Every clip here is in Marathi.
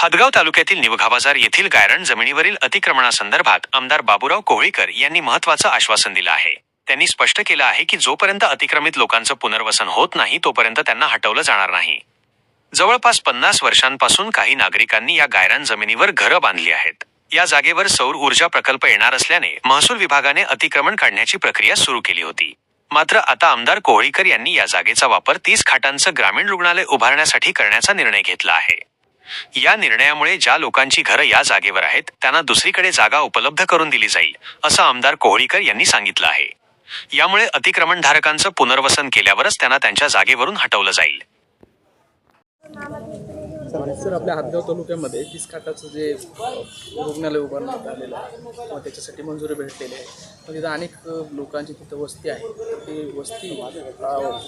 हदगाव तालुक्यातील निवघा बाजार येथील गायरण जमिनीवरील अतिक्रमणासंदर्भात आमदार बाबूराव कोहळीकर यांनी महत्वाचं आश्वासन दिलं आहे. त्यांनी स्पष्ट केलं आहे की जोपर्यंत अतिक्रमित लोकांचं पुनर्वसन होत नाही तोपर्यंत त्यांना हटवलं जाणार नाही. जवळपास पन्नास वर्षांपासून काही नागरिकांनी या गायरान जमिनीवर घरं बांधली आहेत. या जागेवर सौर ऊर्जा प्रकल्प येणार असल्याने महसूल विभागाने अतिक्रमण काढण्याची प्रक्रिया सुरू केली होती. मात्र आता आमदार कोहळीकर यांनी या जागेचा वापर तीस खाटांचं ग्रामीण रुग्णालय उभारण्यासाठी करण्याचा निर्णय घेतला आहे. या निर्णयामुळे ज्या लोकांची घरं या जागेवर आहेत त्यांना दुसरीकडे जागा उपलब्ध करून दिली जाईल असं आमदार कोहळीकर यांनी सांगितलं आहे. यामुळे अतिक्रमणधारकांचं पुनर्वसन केल्यावरच त्यांना त्यांच्या जागेवरून हटवलं जाईल. सर आपल्या हातगाव तालुक्यामध्ये तीस खाटाचं जे रुग्णालय उभारण्यात आलेलं आहे किंवा त्याच्यासाठी मंजुरी भेटलेली आहे पण तिथं अनेक लोकांची तिथं वस्ती आहे. ती वस्ती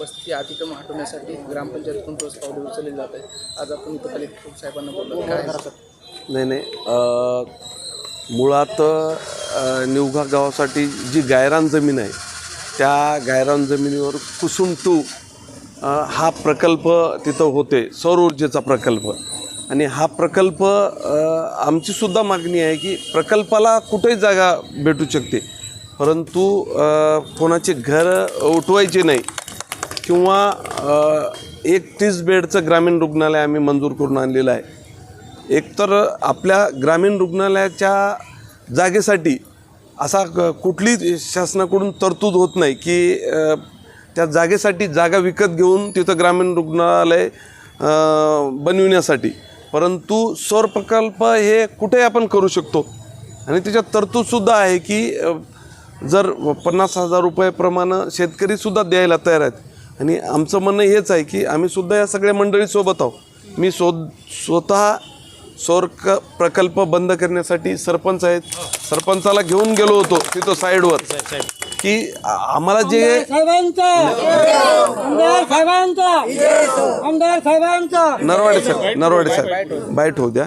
वस्ती अतिक्रम हटवण्यासाठी ग्रामपंचायतकडून ठोस पावले उचलले जात आहे आज आपण इथं कलेक्टर साहेबांना बोललो. काय नाही नाही. मुळात निवघा गावासाठी जी गायरान जमीन आहे त्या गायरान जमिनीवर कुसुम टू हा प्रकल्प तिथं होते सौर ऊर्जेचा प्रकल्प. आणि हा प्रकल्प आमचीसुद्धा मागणी आहे की प्रकल्पाला कुठेही जागा भेटू शकते. परंतु कोणाचे घर उठवायचे नाही किंवा एक तीस बेडचं ग्रामीण रुग्णालय आम्ही मंजूर करून आणलेलं आहे. एकतर आपल्या ग्रामीण रुग्णालयाच्या जागेसाठी असा कुठलीच शासनाकडून तरतूद होत नाही की त्या जागेसाठी जागा विकत घेऊन तिथं ग्रामीण रुग्णालय बनविण्यासाठी. परंतु सौर प्रकल्प हे कुठेही आपण करू शकतो. आणि त्याच्यात तरतूदसुद्धा आहे की जर पन्नास हजार रुपयाप्रमाणे शेतकरीसुद्धा द्यायला तयार आहेत. आणि आमचं म्हणणं हेच आहे की आम्हीसुद्धा या सगळ्या मंडळीसोबत आहोत. मी सो स्वतः सौर क प्रकल्प बंद करण्यासाठी सरपंच आहेत. सरपंचाला घेऊन गेलो होतो तिथं साईडवर. की आम्हाला जे नरवाडे साहेब नरवाडे साहेब बाईट होऊ द्या.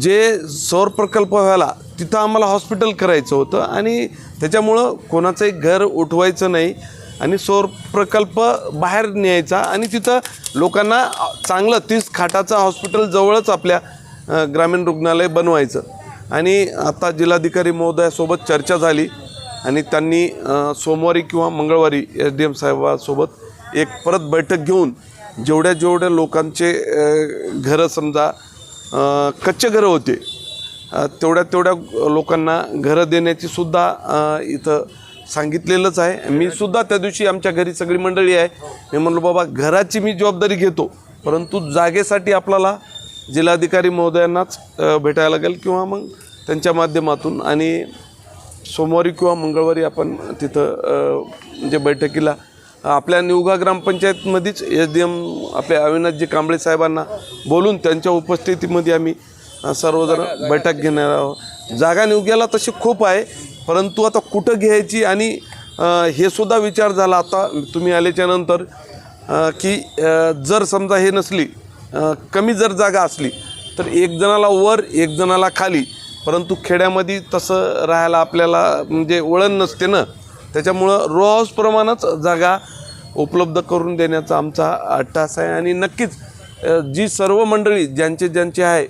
जे सौर प्रकल्प व्हायला तिथं आम्हाला हॉस्पिटल करायचं होतं आणि त्याच्यामुळं कोणाचंही घर उठवायचं नाही आणि सौर प्रकल्प बाहेर न्यायचा आणि तिथं लोकांना चांगलं तीस खाटाचं हॉस्पिटल जवळच आपल्या ग्रामीण रुग्णालय बनवायचं. आणि आता जिल्हाधिकारी महोदयासोबत चर्चा झाली. आणि त्यांनी सोमवारी किंवा मंगळवारी एस डी एम साहेबासोबत एक परत बैठक घेऊन जेवढ्या जेवढ्या लोकांचे घरं समजा कच्चे घरं होते तेवढ्या तेवढ्या लोकांना घरं देण्याची सुद्धा इथं सांगितलेलंच आहे. मी सुद्धा त्या दिवशी आमच्या घरी सगळी मंडळी आहे. मी म्हणलो बाबा घराची मी जबाबदारी घेतो परंतु जागेसाठी आपल्याला जिल्हाधिकारी महोदयांनाच भेटायला लागेल किंवा मग त्यांच्या माध्यमातून आणि सोमवारी किंवा मंगळवारी आपण तिथं म्हणजे बैठकीला आपल्या निवगा ग्रामपंचायतमध्येच एस डी एम आपल्या अविनाशजी कांबळे साहेबांना बोलून त्यांच्या उपस्थितीमध्ये आम्ही सर्वजण बैठक घेणार आहोत. जागा निवग्याला तशी खूप आहे परंतु आता कुठं घ्यायची आणि हे सुद्धा विचार झाला आता तुम्ही आल्याच्यानंतर की जर समजा हे नसली कमी जर जागा असली तर एक जणाला वर एक जणाला खाली परंतु खेड्यामध्ये तसं राहायला आपल्याला म्हणजे वळण नसते ना. त्याच्यामुळं रो हाऊसप्रमाणेच जागा उपलब्ध करून देण्याचा आमचा अट्टास आहे. आणि नक्कीच जी सर्व मंडळी ज्यांचे ज्यांचे आहे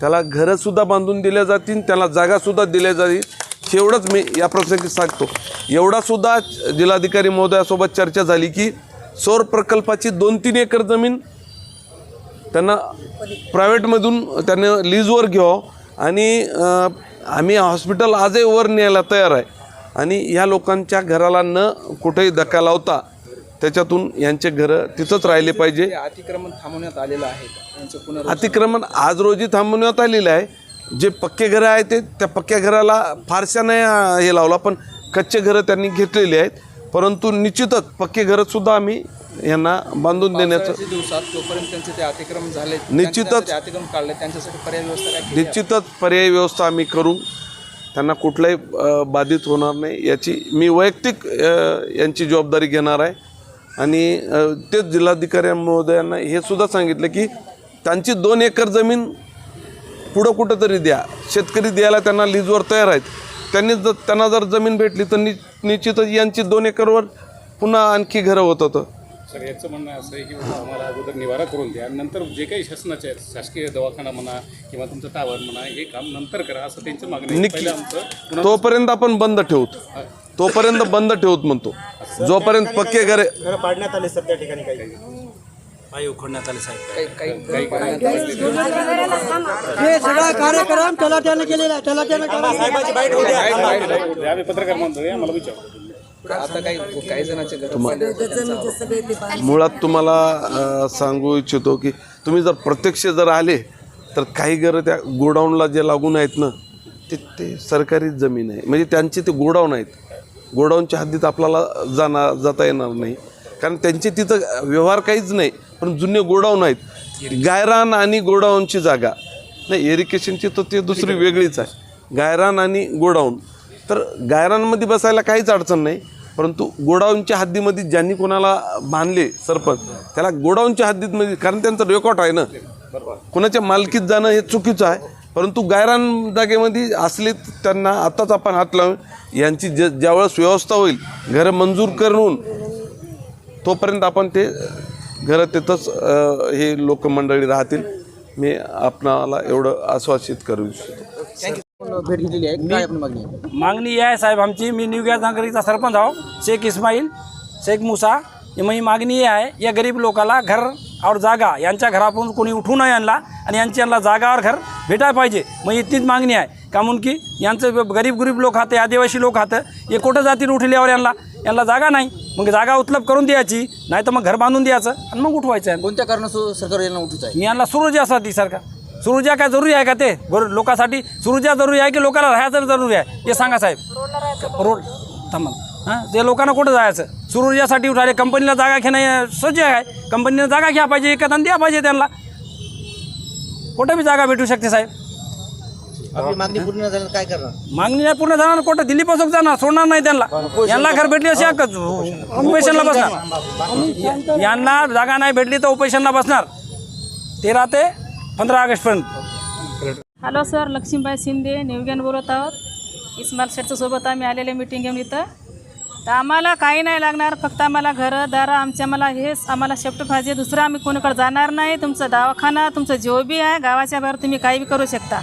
त्याला घरंसुद्धा बांधून दिल्या जातील त्याला जागासुद्धा दिल्या जातील एवढंच मी या प्रसंगी सांगतो एवढासुद्धा जिल्हाधिकारी महोदयासोबत चर्चा झाली की सौर प्रकल्पाची दोन तीन एकर जमीन त्यांना प्रायव्हेटमधून त्यांना लीजवर घ्यावं. आणि आम्ही हॉस्पिटल आजही वर न्यायला तयार आहे. आणि ह्या लोकांच्या घराला न कुठेही धक्का लावता त्याच्यातून यांचे घरं तिथंच राहिले पाहिजे. अतिक्रमण थांबवण्यात आलेलं आहे अतिक्रमण आज रोजी थांबवण्यात आलेलं आहे. जे पक्के घरं आहेत ते त्या पक्क्या घराला फारशा नाही हे लावला पण कच्चे घरं त्यांनी घेतलेली आहेत. परंतु निश्चितच पक्के घरंसुद्धा आम्ही यांना बांधून देण्याचं दिवसात जोपर्यंत त्यांचे ते अतिक्रमण झाले निश्चितच- त्यांचे अतिक्रमण काढले त्यांच्यासाठी पर्याय व्यवस्था? निश्चितच पर्यायी व्यवस्था आम्ही करू. त्यांना कुठलाही बाधित होणार नाही. याची मी वैयक्तिक यांची जबाबदारी घेणार आहे. आणि तेच जिल्हाधिकारी महोदयांना हे सुद्धा सांगितलं की त्यांची दोन एकर जमीन पुढं कुठंतरी द्या. शेतकरी द्यायला त्यांना लीजवर तयार आहेत. त्यांनी जर त्यांना जर जमीन भेटली तर नि निश्चितच यांची दोन एकरवर पुन्हा आणखी घरं होत होतं. सर याचं म्हणणं असं आहे की बाबा आम्हाला अगोदर निवारा करून द्या नंतर जे काही शासनाचे आहेत, शासकीय दवाखाना म्हणा किंवा तुमचं टावर म्हणा हे काम नंतर करा असं त्यांचं मागणं आहे. नक्की. पहिलं आमचं पुन्हा तोपर्यंत आपण बंद ठेवत तोपर्यंत बंद ठेवत म्हणतो जोपर्यंत पक्के घरे घरं पाडण्यात आले सर त्या ठिकाणी काही पाय उखडण्यात आले साहेब. हे सगळा कार्यक्रम त्याला त्याने केलेला आहे त्याला त्याने केलेला आहे. साहेबाची बाईट होऊ द्या आम्ही पत्रकार म्हणतो आम्हाला आता काही जणांचे त्यांचा मुळात तुम्हाला सांगू इच्छितो की तुम्ही जर प्रत्यक्ष जर आले तर काही घरं त्या गोडाऊनला जे लागून आहेत ना ते ते सरकारी जमीन आहे. म्हणजे त्यांचे ते गोडाऊन आहेत. गोडाऊनच्या हद्दीत आपल्याला जाणार जाता येणार नाही. कारण त्यांचे तिथं व्यवहार काहीच नाही पण जुने गोडाऊन आहेत. गायरान आणि गोडाऊनची जागा. नाही एरिकेशनची तर ते दुसरी वेगळीच आहे. गायरान आणि गोडाऊन. तर गायरांमध्ये बसायला काहीच अडचण नाही. परंतु गोडाऊनच्या हद्दीमध्ये ज्यांनी कोणाला बांधले सरपंच त्याला गोडाऊनच्या हद्दीमध्ये कारण त्यांचं रेकॉर्ड आहे ना. कोणाच्या मालकीत जाणं हे चुकीचं आहे. परंतु गायरान जागेमध्ये असले त्यांना आत्ताच आपण हात लावून यांची ज ज्यावेळेस व्यवस्था होईल घरं मंजूर करून तोपर्यंत आपण ते घरं तिथंच हे लोकमंडळी राहतील. मी आपणाला एवढं आश्वासित करू इच्छितो. भेट घेतलेली आहे. काय आपण मागणी आहे? मागणी ही आहे साहेब आमची. मी न्यू गॅस नागरिकचा सरपंच आहो. शेख इस्माईल शेख मुसा. ही माझी मागणी ही आहे. या गरीब लोकाला घर और जागा यांच्या घरापासून कोणी उठू नये यांना आणि यांची यांना जागा और घर भेटायला पाहिजे. मग इतकीच मागणी आहे. का म्हणून की यांचं गरीब गरीब लोक खाते आदिवासी लोक खातं हे कुठं जातील उठल्यावर यांना? यांना जागा नाही. मग जागा उपलब्ध करून द्यायची. नाही तर मग घर बांधून द्यायचं आणि मग उठवायचं आहे कोणत्या कारणास्तव सरकार यांना उठत आहे? मी यांना सुरुजासाठी सरकार. सुरुजा काय जरुरी आहे का ते? गोर लोकांसाठी सुरुजा जरुरी आहे की लोकांना राहायचं जरुरी आहे? हे सांगा साहेब. रोड थांबा. हां? ते लोकांना कुठं जायचं? सुरुजासाठी उठाले कंपनीला जागा घेणं सोचे आहे. कंपनीला जागा घ्या पाहिजे एखादा द्या पाहिजे त्यांना. कुठं बी जागा भेटू शकते साहेब? मागणी पूर्ण झाली काय करणार? मागणी नाही पूर्ण जाणार कुठं? दिल्ली पासून जाणार सोडणार नाही त्यांना. यांना घर भेटली अशी उपेशनला बसणार. यांना जागा नाही भेटली तर उपेशनला बसणार. तेरा ते पंधरा ऑगस्टपर्यंत हॅलो सर लक्ष्मीबाई शिंदे नेवग्यान बोलत आहोत. इस्माल शेटच्या सोबत आम्ही आलेले मीटिंग घेऊन इथं. तर आम्हाला काही नाही लागणार फक्त आम्हाला घरं दारं आमच्या आम्हाला हेच आम्हाला शेफ्ट पाहिजे दुसरं आम्ही कोणीकडे जाणार नाही. तुमचा दवाखाना तुमचं जो बी आहे गावाच्या बाहेर तुम्ही काही बी करू शकता.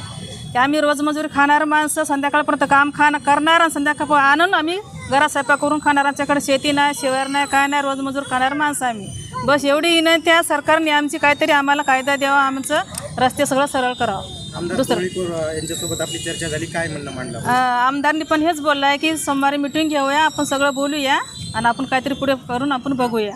ते आम्ही रोजमजुरी खाणार माणसं संध्याकाळपर्यंत काम खाणं करणार आणि संध्याकाळ आणून आम्ही घरात स्वयंपाक करून खाणार. आमच्याकडे शेती नाही शिवार नाही काय नाही रोजमजूर खाणार माणसं आम्ही. बस एवढी विनंती आहे सरकारने आमची काहीतरी आम्हाला कायदा द्यावा आमचं रस्ते सगळं सरळ करावं. दुसरं यांच्यासोबत आपली चर्चा झाली. काय म्हणणं मांडलं? अ, आमदारनी पण हेच बोललं आहे की सोमवारी मिटिंग घेऊया आपण सगळं बोलूया आणि आपण काहीतरी पुढे करून आपण बघूया.